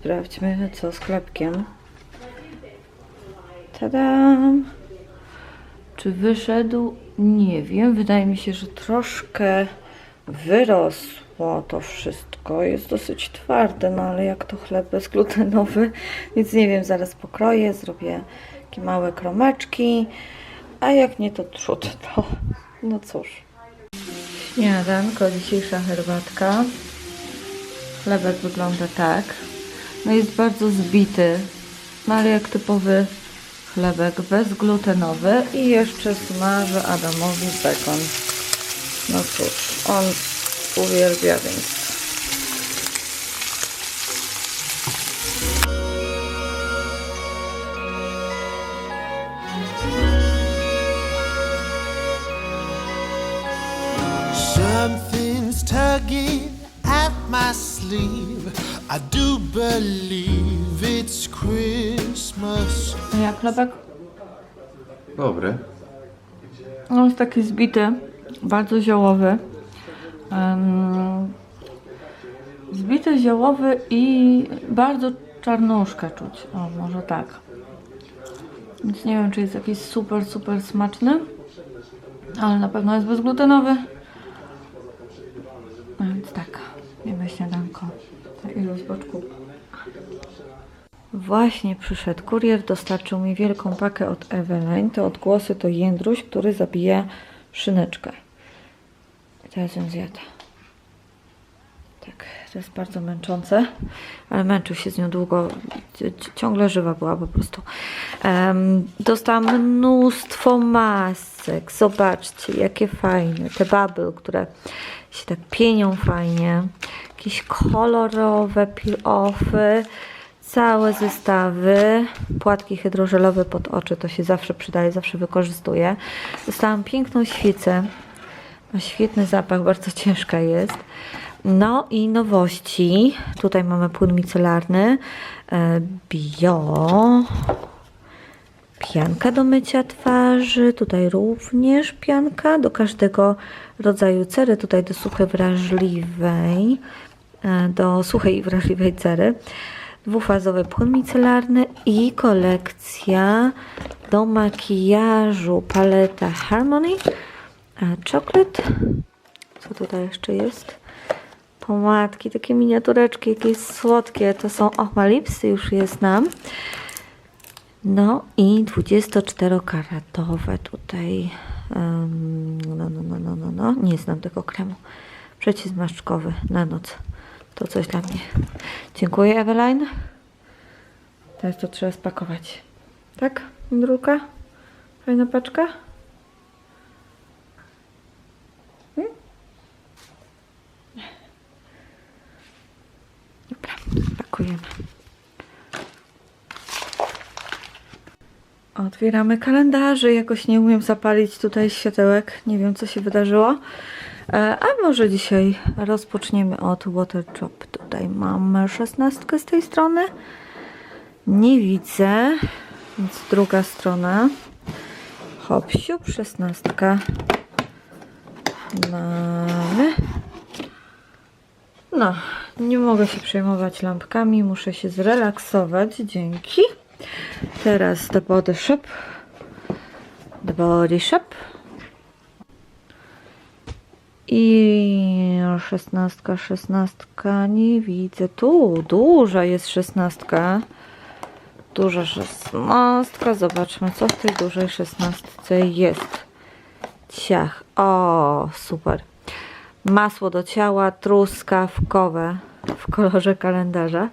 sprawdźmy co z chlebkiem. Tadam! Czy wyszedł? Nie wiem. Wydaje mi się, że troszkę wyrosło to wszystko. Jest dosyć twarde, no ale jak to chleb bezglutenowy, więc nie wiem, zaraz pokroję, zrobię takie małe kromeczki, a jak nie to trudno. No cóż. Śniadanko, dzisiejsza herbatka. Chlebek wygląda tak. No jest bardzo zbity, no ale jak typowy chlebek bezglutenowy i jeszcze smażę Adamowi bekon. No cóż, on uwielbia, więc I do believe it's Christmas. Jak chlebek? Dobry. No jest taki zbity, bardzo ziołowy. Em, zbity, ziołowy i bardzo czarnuszkę czuć. O, może tak. Więc nie wiem, czy jest jakiś super, super smaczny. Ale na pewno jest bezglutenowy. A więc tak, jemy śniadanko. Właśnie przyszedł kurier, dostarczył mi wielką pakę od Eveline. Te odgłosy to jędruś, który zabija szyneczkę. I teraz ją zjada. Tak, to jest bardzo męczące, ale męczył się z nią długo. Ciągle żywa była po prostu. Um, dostałam mnóstwo masek. Zobaczcie, jakie fajne. Te bubble, które się tak pienią fajnie. Jakieś kolorowe peel-offy. Całe zestawy, płatki hydrożelowe pod oczy, to się zawsze przydaje, zawsze wykorzystuję. Dostałam piękną świecę, ma świetny zapach, bardzo ciężka jest. No i nowości, tutaj mamy płyn micelarny, e, bio, pianka do mycia twarzy, tutaj również pianka do każdego rodzaju cery, tutaj do suchej wrażliwej, do suchej i wrażliwej cery, dwufazowy płyn micelarny i kolekcja do makijażu paleta Harmony, e, chocolate, co tutaj jeszcze jest? Pomadki, takie miniatureczki, jakieś słodkie, to są Ochma Lipsy, już je znam. No i 24-karatowe tutaj. em, no, no, no, no, no, no. Nie znam tego kremu. Przeciwzmarszczkowy na noc. To coś dla mnie. Dziękuję, Eveline. Teraz to trzeba spakować. Tak, Indrulka? Fajna paczka? Hmm? Dobra, pakujemy. Otwieramy kalendarze. Jakoś nie umiem zapalić tutaj światełek. Nie wiem, co się wydarzyło. E, A może dzisiaj rozpoczniemy od Water Drop. Tutaj mamy szesnastkę z tej strony. Nie widzę. Więc druga strona. Hop, siup, szesnastka. Mamy. No, nie mogę się przejmować lampkami. Muszę się zrelaksować. Dzięki. Teraz The Body Shop. The Body Shop. I szesnastka, szesnastka, nie widzę. Tu, duża jest szesnastka. Duża szesnastka. Zobaczmy, co w tej dużej szesnastce jest. Ciach. O, super. Masło do ciała truskawkowe w kolorze kalendarza.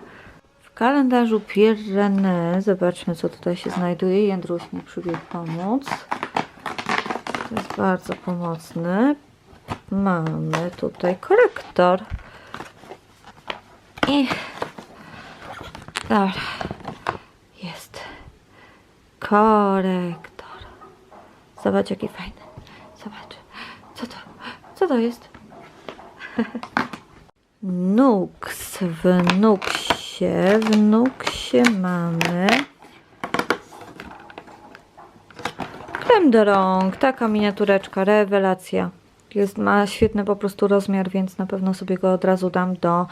W kalendarzu Pierre zobaczmy co tutaj się znajduje. Jędruś mi przybiegł pomóc. To jest bardzo pomocny. Mamy tutaj korektor. I dobra. Jest. Korektor. Zobacz jaki fajny. Zobacz. Co to? Co to jest? Nux. W Nuxie. W Nuxie mamy krem do rąk. Taka miniatureczka. Rewelacja. Jest, ma świetny po prostu rozmiar, więc na pewno sobie go od razu dam do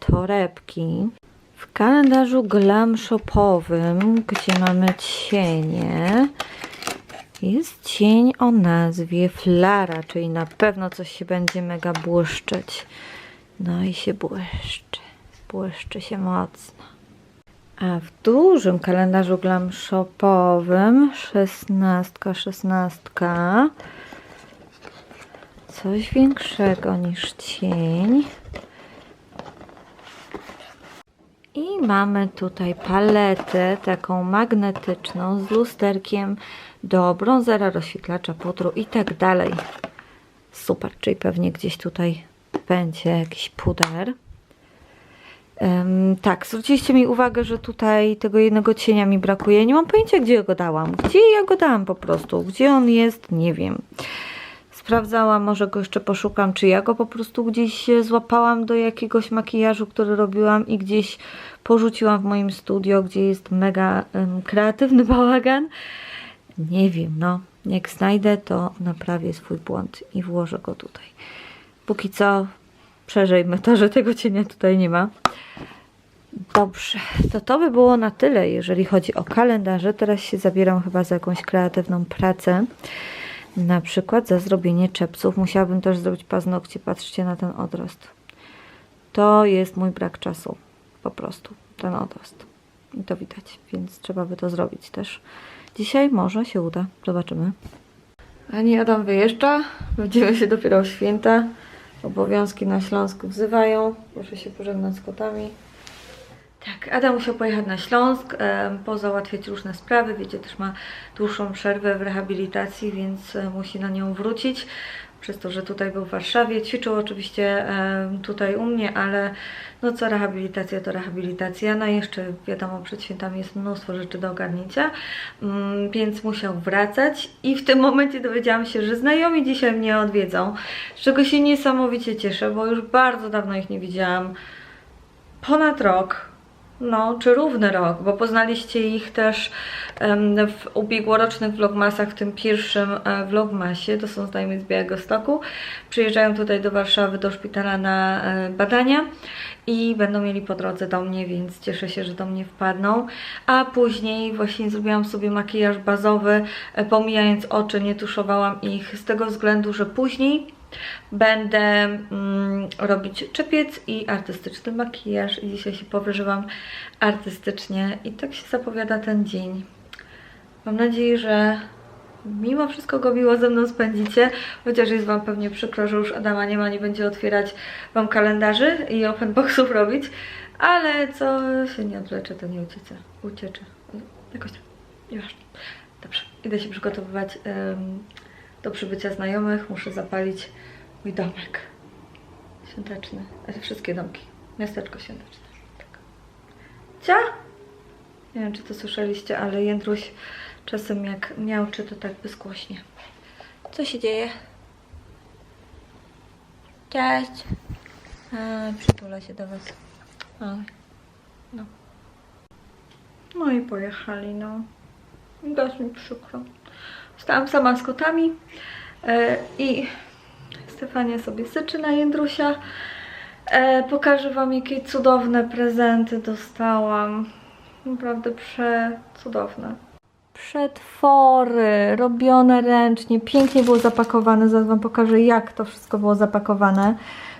torebki. W kalendarzu glam shopowym, gdzie mamy cienie, jest cień o nazwie Flara, czyli na pewno coś się będzie mega błyszczeć. No i się błyszczy. Błyszczy się mocno. A w dużym kalendarzu glam shopowym, szesnastka, szesnastka, coś większego niż cień. I mamy tutaj paletę taką magnetyczną z lusterkiem do brązera, rozświetlacza pudru i tak dalej. Super, czyli pewnie gdzieś tutaj będzie jakiś puder. Em, tak, zwróciliście mi uwagę, że tutaj tego jednego cienia mi brakuje. Nie mam pojęcia, gdzie go dałam. Gdzie ja go dałam po prostu? Gdzie on jest? Nie wiem. Sprawdzałam, może go jeszcze poszukam, czy ja go po prostu gdzieś e, złapałam do jakiegoś makijażu, który robiłam i gdzieś porzuciłam w moim studio, gdzie jest mega em, kreatywny bałagan. Nie wiem, no. Jak znajdę, to naprawię swój błąd i włożę go tutaj. Póki co przeżyjmy to, że tego cienia tutaj nie ma. Dobrze, to to by było na tyle, jeżeli chodzi o kalendarze. Teraz się zabieram chyba za jakąś kreatywną pracę. Na przykład za zrobienie czepców. Musiałabym też zrobić paznokcie. Patrzcie na ten odrost. To jest mój brak czasu. Po prostu. Ten odrost. I to widać, więc trzeba by to zrobić też. Dzisiaj może się uda. Zobaczymy. Ani Adam wyjeżdża. Będziemy się dopiero święta. Obowiązki na Śląsku wzywają. Muszę się pożegnać z kotami. Tak, Adam musiał pojechać na Śląsk, e, pozałatwiać różne sprawy. Wiecie, też ma dłuższą przerwę w rehabilitacji, więc e, musi na nią wrócić. Przez to, że tutaj był w Warszawie. Ćwiczył oczywiście tutaj u mnie, ale no co rehabilitacja to rehabilitacja. No jeszcze wiadomo, przed świętami jest mnóstwo rzeczy do ogarnięcia, mm, więc musiał wracać. I w tym momencie dowiedziałam się, że znajomi dzisiaj mnie odwiedzą, z czego się niesamowicie cieszę, bo już bardzo dawno ich nie widziałam ponad rok, no, czy równy rok, bo poznaliście ich też w ubiegłorocznych vlogmasach, w tym pierwszym e, vlogmasie, to są znajomi z Białegostoku. Przyjeżdżają tutaj do Warszawy, do szpitala na e, badania i będą mieli po drodze do mnie, więc cieszę się, że do mnie wpadną. A później właśnie zrobiłam sobie makijaż bazowy, e, pomijając oczy, nie tuszowałam ich z tego względu, że później będę mm, robić czepiec i artystyczny makijaż i dzisiaj się powyżywam artystycznie i tak się zapowiada ten dzień. Mam nadzieję, że mimo wszystko go miło ze mną spędzicie, chociaż jest Wam pewnie przykro, że już Adama nie ma, nie będzie otwierać Wam kalendarzy i open boxów robić, ale co się nie odleczy, to nie uciecze. Uciecze. Jakoś tak. Nieważne. Dobrze, idę się przygotowywać em, do przybycia znajomych. Muszę zapalić mój domek świąteczny. Wszystkie domki. Miasteczko świąteczne. Tak. Cia! Nie wiem, czy to słyszeliście, ale Jędruś czasem jak miałczy, to tak bezgłośnie. Co się dzieje? Cześć! A, przytula się do Was. No. No i pojechali, no. Dość mi przykro. Stałam sama z kotami e, i Stefania sobie syczy na Jędrusia. E, pokażę Wam, jakie cudowne prezenty dostałam. Naprawdę przecudowne. Przetwory robione ręcznie, pięknie było zapakowane. Zaraz Wam pokażę, jak to wszystko było zapakowane.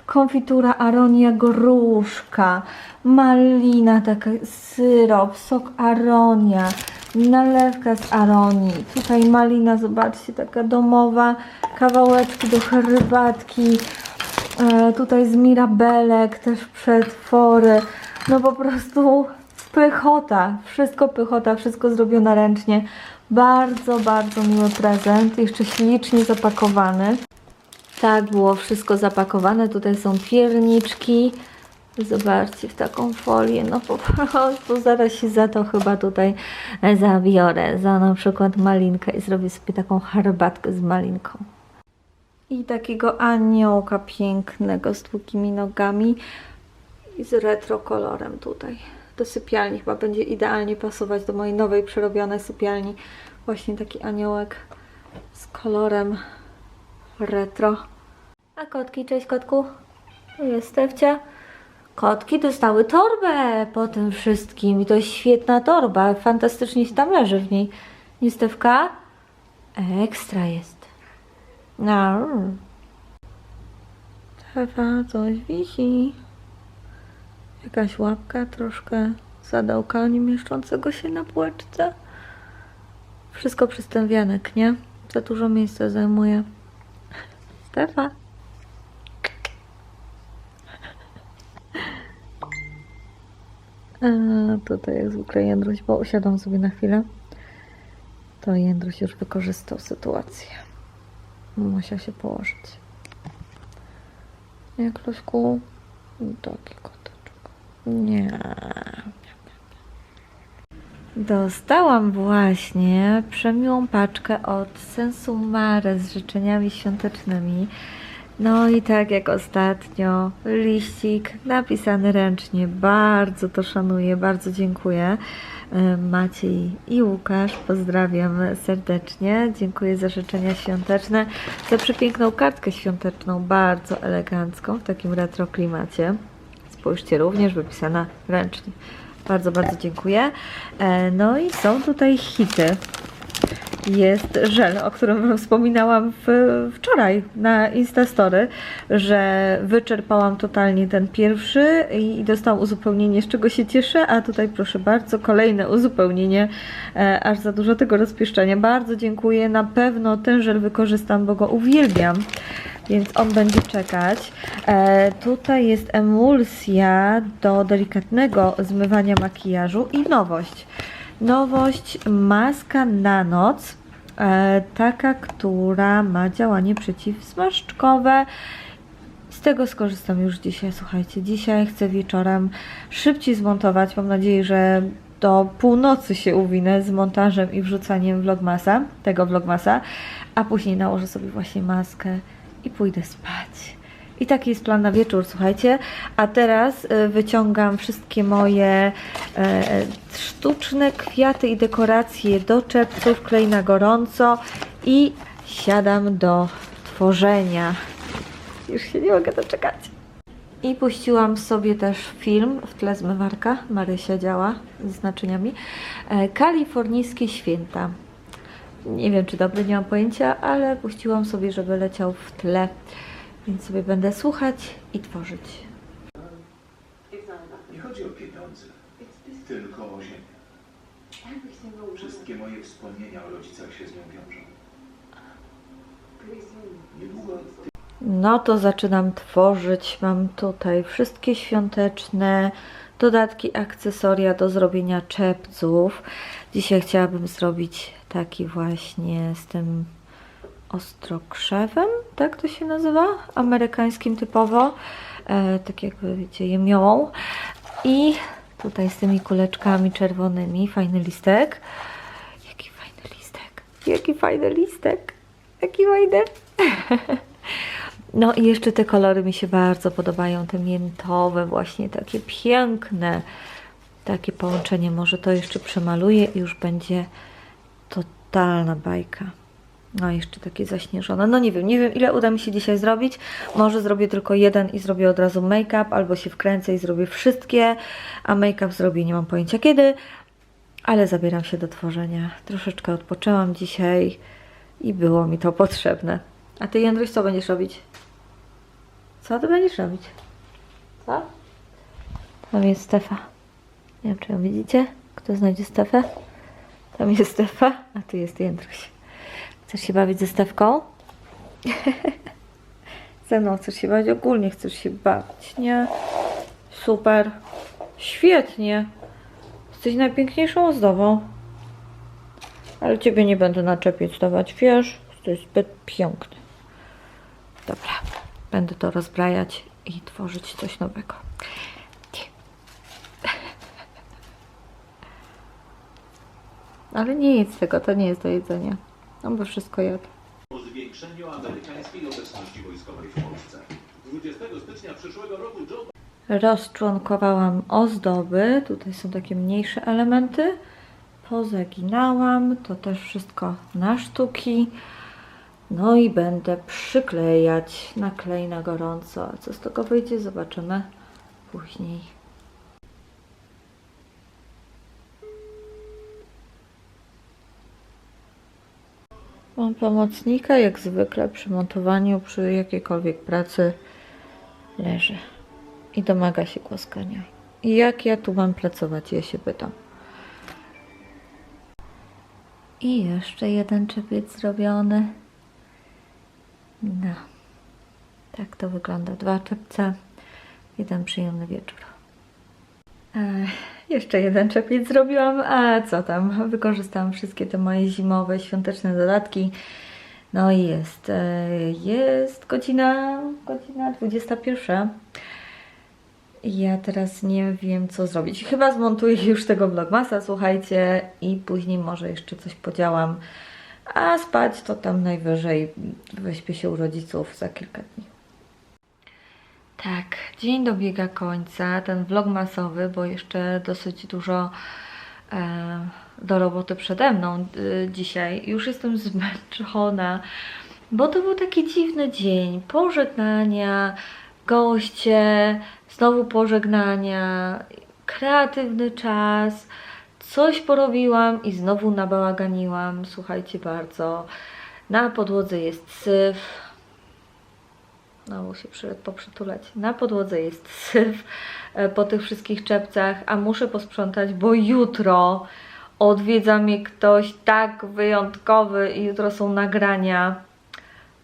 Konfitura aronia gruszka, malina, taka syrop, sok aronia, nalewka z aronii. Tutaj malina, zobaczcie, taka domowa, kawałeczki do herbatki. E, tutaj z mirabelek też przetwory. No po prostu pychota. Wszystko pychota, wszystko zrobione ręcznie. Bardzo, bardzo miły prezent. Jeszcze ślicznie zapakowany. Tak było wszystko zapakowane. Tutaj są pierniczki. Zobaczcie, w taką folię. No po prostu zaraz się za to chyba tutaj zabiorę. Za na przykład malinkę i zrobię sobie taką herbatkę z malinką. I takiego aniołka pięknego z długimi nogami i z retro kolorem tutaj. Do sypialni chyba będzie idealnie pasować do mojej nowej przerobionej sypialni. Właśnie taki aniołek z kolorem retro. A kotki, cześć kotku. Jest Stefcia. Kotki dostały torbę po tym wszystkim i to jest świetna torba, fantastycznie się tam leży w niej. Nie Stewka? Ekstra jest. No. Ewa coś wisi. Jakaś łapka troszkę zadołka nie mieszczącego się na półeczce. Wszystko przez ten wianek, nie? Za dużo miejsca zajmuje. Stefa. Tutaj jak zwykle Jędruś, bo usiadłam sobie na chwilę. To Jędruś już wykorzystał sytuację. Musiał się położyć. Nie, Kluśku? Taki koteczek. Nie. Dostałam właśnie przemiłą paczkę od Sensumare z życzeniami świątecznymi. No i tak jak ostatnio, liścik napisany ręcznie. Bardzo to szanuję, bardzo dziękuję. E, Maciej i Łukasz, pozdrawiam serdecznie. Dziękuję za życzenia świąteczne, za przepiękną kartkę świąteczną, bardzo elegancką, w takim retro klimacie. Spójrzcie, również wypisana ręcznie. Bardzo, bardzo dziękuję. E, No i są tutaj hity. Jest żel, o którym wspominałam w, wczoraj na Instastory, że wyczerpałam totalnie ten pierwszy i, i dostałam uzupełnienie, z czego się cieszę, a tutaj proszę bardzo, kolejne uzupełnienie, e, aż za dużo tego rozpieszczenia. Bardzo dziękuję, na pewno ten żel wykorzystam, bo go uwielbiam więc on będzie czekać. E, tutaj jest emulsja do delikatnego zmywania makijażu i nowość. Nowość maska na noc, e, taka, która ma działanie przeciwzmarszczkowe. Z tego skorzystam już dzisiaj. Słuchajcie, dzisiaj chcę wieczorem szybciej zmontować. Mam nadzieję, że do północy się uwinę z montażem i wrzucaniem vlogmasa, tego vlogmasa, a później nałożę sobie właśnie maskę i pójdę spać. I taki jest plan na wieczór, słuchajcie. A teraz y, wyciągam wszystkie moje e, sztuczne kwiaty i dekoracje do czepców, klej na gorąco i siadam do tworzenia. Już się nie mogę doczekać. I puściłam sobie też film w tle zmywarka. Marysia działa z naczyniami. E, Kalifornijskie święta. Nie wiem, czy dobry, nie mam pojęcia, ale puściłam sobie, żeby leciał w tle. Więc sobie będę słuchać i tworzyć. Nie chodzi o pieniądze, tylko o ziemię. Wszystkie moje wspomnienia o rodzicach się z nią wiążą. Niedługo No to zaczynam tworzyć. Mam tutaj wszystkie świąteczne dodatki, akcesoria do zrobienia czepców. Dzisiaj chciałabym zrobić taki właśnie z tym ostrokrzewem, tak to się nazywa? Amerykańskim typowo. E, tak jakby wiecie, jemiołą. I tutaj z tymi kuleczkami czerwonymi. Fajny listek. Jaki fajny listek. Jaki fajny listek. Jaki fajny. No i jeszcze te kolory mi się bardzo podobają, te miętowe, właśnie takie piękne. Takie połączenie, może to jeszcze przemaluję i już będzie totalna bajka. No jeszcze takie zaśnieżone. No nie wiem, nie wiem ile uda mi się dzisiaj zrobić. Może zrobię tylko jeden i zrobię od razu make-up, albo się wkręcę i zrobię wszystkie, a make-up zrobię nie mam pojęcia kiedy, ale zabieram się do tworzenia. Troszeczkę odpoczęłam dzisiaj i było mi to potrzebne. A ty, Jędruś, co będziesz robić? Co ty będziesz robić? Co? Tam jest Stefa. Nie wiem, czy ją widzicie? Kto znajdzie Stefę? Tam jest Stefa, a tu jest Jędruś. Chcesz się bawić ze Stefką? ze mną chcesz się bawić? Ogólnie chcesz się bawić, nie? Super. Świetnie. Jesteś najpiękniejszą ozdobą. Ale ciebie nie będę naczepić dawać, wiesz? Jesteś zbyt piękny. Dobra, będę to rozbrajać i tworzyć coś nowego. Ale nie jedz tego, to nie jest do jedzenia. On by wszystko jadł. o zwiększeniu amerykańskiej obecności wojskowej w Polsce. 20 stycznia przyszłego roku Joe Rozczłonkowałam ozdoby. Tutaj są takie mniejsze elementy. Pozaginałam. To też wszystko na sztuki. No i będę przyklejać na klej na gorąco. Co z tego wyjdzie? Zobaczymy później. Mam pomocnika, jak zwykle przy montowaniu, przy jakiejkolwiek pracy leży i domaga się głaskania. I jak ja tu mam pracować, ja się pytam. I jeszcze jeden czepiec zrobiony. No. Tak to wygląda. Dwa czepce, jeden przyjemny wieczór. Ech, jeszcze jeden czepiec zrobiłam, a co tam? Wykorzystałam wszystkie te moje zimowe, świąteczne dodatki. No i jest, e, jest godzina, godzina 21. Ja teraz nie wiem, co zrobić. Chyba zmontuję już tego vlogmasa, słuchajcie, i później może jeszcze coś podziałam. A spać to tam najwyżej wyśpię się u rodziców za kilka dni. Tak, dzień dobiega końca, ten vlog masowy, bo jeszcze dosyć dużo e, do roboty przede mną e, dzisiaj. Już jestem zmęczona, bo to był taki dziwny dzień. Pożegnania, goście, znowu pożegnania, kreatywny czas. Coś porobiłam i znowu nabałaganiłam. Słuchajcie bardzo. Na podłodze jest syf. Się przy, poprzytulać. Na podłodze jest syf e, po tych wszystkich czepcach, a muszę posprzątać, bo jutro odwiedza mnie ktoś tak wyjątkowy i jutro są nagrania.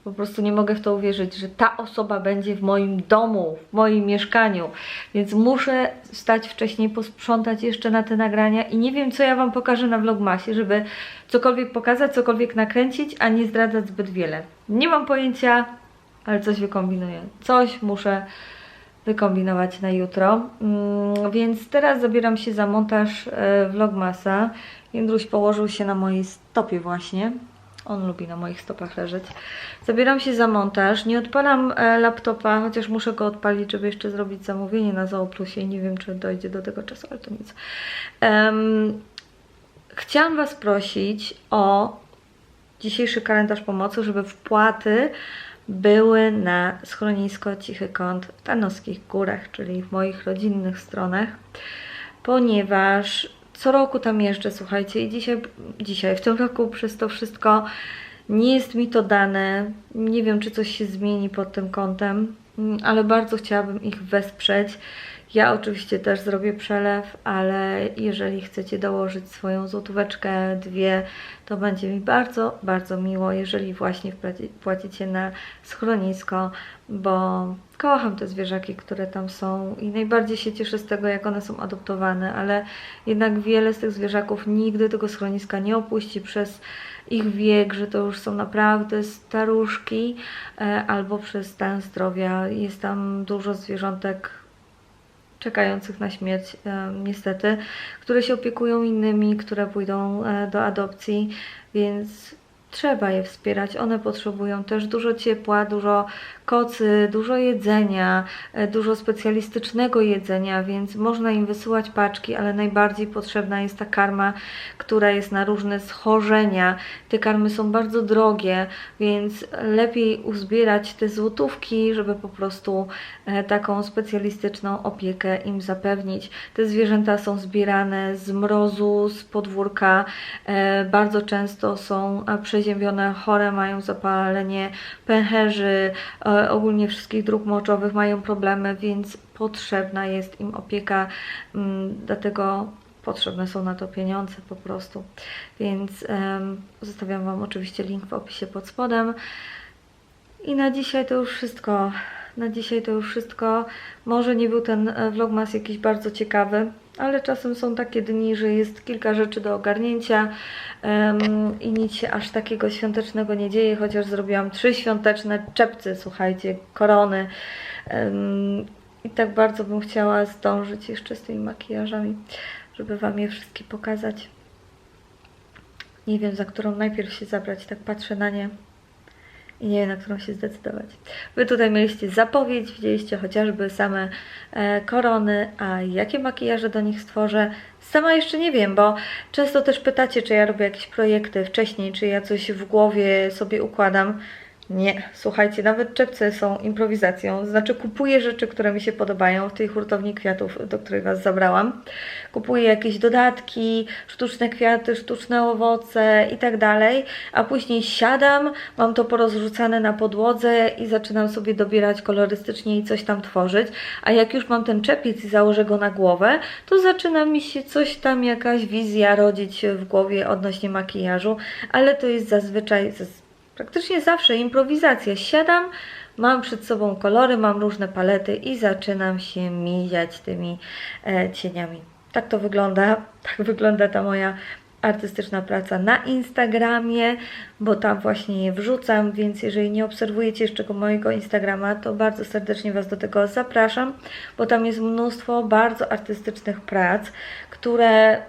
Po prostu nie mogę w to uwierzyć, że ta osoba będzie w moim domu, w moim mieszkaniu. Więc muszę stać wcześniej, posprzątać jeszcze na te nagrania i nie wiem, co ja Wam pokażę na vlogmasie, żeby cokolwiek pokazać, cokolwiek nakręcić, a nie zdradzać zbyt wiele. Nie mam pojęcia, ale coś wykombinuję. Coś muszę wykombinować na jutro. Mm, więc teraz zabieram się za montaż e, vlogmasa. Jędruś położył się na mojej stopie właśnie. On lubi na moich stopach leżeć. Zabieram się za montaż. Nie odpalam e, laptopa, chociaż muszę go odpalić, żeby jeszcze zrobić zamówienie na Zooplusie nie wiem, czy dojdzie do tego czasu, ale to nic. Em, chciałam Was prosić o dzisiejszy kalendarz pomocy, żeby wpłaty były na schronisko Cichy Kąt w Tarnowskich Górach, czyli w moich rodzinnych stronach, ponieważ co roku tam jeżdżę, słuchajcie, i dzisiaj, dzisiaj w tym roku przez to wszystko nie jest mi to dane. Nie wiem, czy coś się zmieni pod tym kątem, mm, ale bardzo chciałabym ich wesprzeć. Ja oczywiście też zrobię przelew, ale jeżeli chcecie dołożyć swoją złotóweczkę, dwie, to będzie mi bardzo, bardzo miło, jeżeli właśnie płacicie na schronisko, bo kocham te zwierzaki, które tam są i najbardziej się cieszę z tego, jak one są adoptowane, ale jednak wiele z tych zwierzaków nigdy tego schroniska nie opuści przez ich wiek, że to już są naprawdę staruszki e, albo przez stan zdrowia. Jest tam dużo zwierzątek czekających na śmierć, e, niestety, które się opiekują innymi, które pójdą e, do adopcji, więc trzeba je wspierać. One potrzebują też dużo ciepła, dużo kocy, dużo jedzenia, e, dużo specjalistycznego jedzenia, więc można im wysyłać paczki, ale najbardziej potrzebna jest ta karma, która jest na różne schorzenia. Te karmy są bardzo drogie, więc lepiej uzbierać te złotówki, żeby po prostu e, taką specjalistyczną opiekę im zapewnić. Te zwierzęta są zbierane z mrozu, z podwórka, e, bardzo często są e, przeziębione, chore, mają zapalenie pęcherzy, e, ogólnie wszystkich dróg moczowych mają problemy, więc potrzebna jest im opieka, mm, dlatego potrzebne są na to pieniądze po prostu. Więc zostawiam Wam oczywiście link w opisie pod spodem. I na dzisiaj to już wszystko. Na dzisiaj to już wszystko. Może nie był ten e, vlogmas jakiś bardzo ciekawy, ale czasem są takie dni, że jest kilka rzeczy do ogarnięcia em, i nic się aż takiego świątecznego nie dzieje, chociaż zrobiłam trzy świąteczne czepce, słuchajcie, korony. Em, I tak bardzo bym chciała zdążyć jeszcze z tymi makijażami, żeby Wam je wszystkie pokazać. Nie wiem, za którą najpierw się zabrać, tak patrzę na nie nie wiem, na którą się zdecydować. Wy tutaj mieliście zapowiedź, widzieliście chociażby same e, korony, a jakie makijaże do nich stworzę, sama jeszcze nie wiem, bo często też pytacie, czy ja robię jakieś projekty wcześniej, czy ja coś w głowie sobie układam. Nie, słuchajcie, nawet czepce są improwizacją. Znaczy, kupuję rzeczy, które mi się podobają w tej hurtowni kwiatów, do której Was zabrałam. Kupuję jakieś dodatki, sztuczne kwiaty, sztuczne owoce i tak dalej, a później siadam, mam to porozrzucane na podłodze i zaczynam sobie dobierać kolorystycznie i coś tam tworzyć. A jak już mam ten czepiec i założę go na głowę, to zaczyna mi się coś tam, jakaś wizja rodzić w głowie odnośnie makijażu, ale to jest zazwyczaj. zaz- Praktycznie zawsze improwizacja. Siadam, mam przed sobą kolory, mam różne palety i zaczynam się miziać tymi e, cieniami. Tak to wygląda. Tak wygląda ta moja artystyczna praca na Instagramie, bo tam właśnie je wrzucam, więc jeżeli nie obserwujecie jeszcze mojego Instagrama, to bardzo serdecznie Was do tego zapraszam, bo tam jest mnóstwo bardzo artystycznych prac, które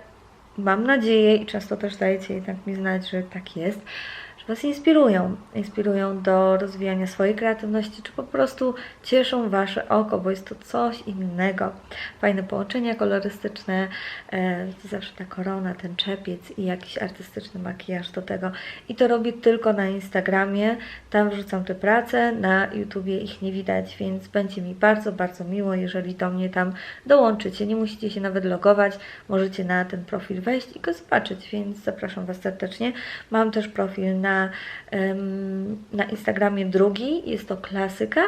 mam nadzieję i często też dajecie jednak mi znać, że tak jest, Was inspirują. Inspirują do rozwijania swojej kreatywności, czy po prostu cieszą Wasze oko, bo jest to coś innego. Fajne połączenia kolorystyczne, e, zawsze ta korona, ten czepiec i jakiś artystyczny makijaż do tego. I to robię tylko na Instagramie. Tam wrzucam te prace, na YouTubie ich nie widać, więc będzie mi bardzo, bardzo miło, jeżeli do mnie tam dołączycie. Nie musicie się nawet logować, możecie na ten profil wejść i go zobaczyć, więc zapraszam Was serdecznie. Mam też profil na, na Instagramie drugi, jest to klasyka.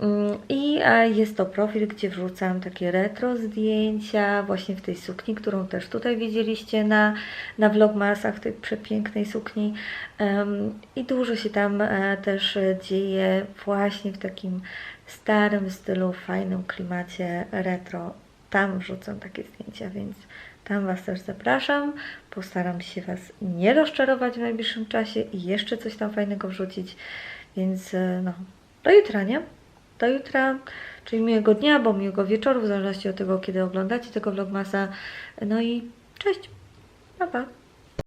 Mm, I e, jest to profil, gdzie wrzucam takie retro zdjęcia, właśnie w tej sukni, którą też tutaj widzieliście na, na vlogmasach, w tej przepięknej sukni. I dużo się tam e, też dzieje właśnie w takim starym stylu, fajnym klimacie retro. Tam wrzucam takie zdjęcia, więc tam Was też zapraszam. Postaram się Was nie rozczarować w najbliższym czasie i jeszcze coś tam fajnego wrzucić. Więc e, no, do jutra, nie? Do jutra, czyli miłego dnia, bo miłego wieczoru, w zależności od tego, kiedy oglądacie tego vlogmasa. No i cześć, pa pa.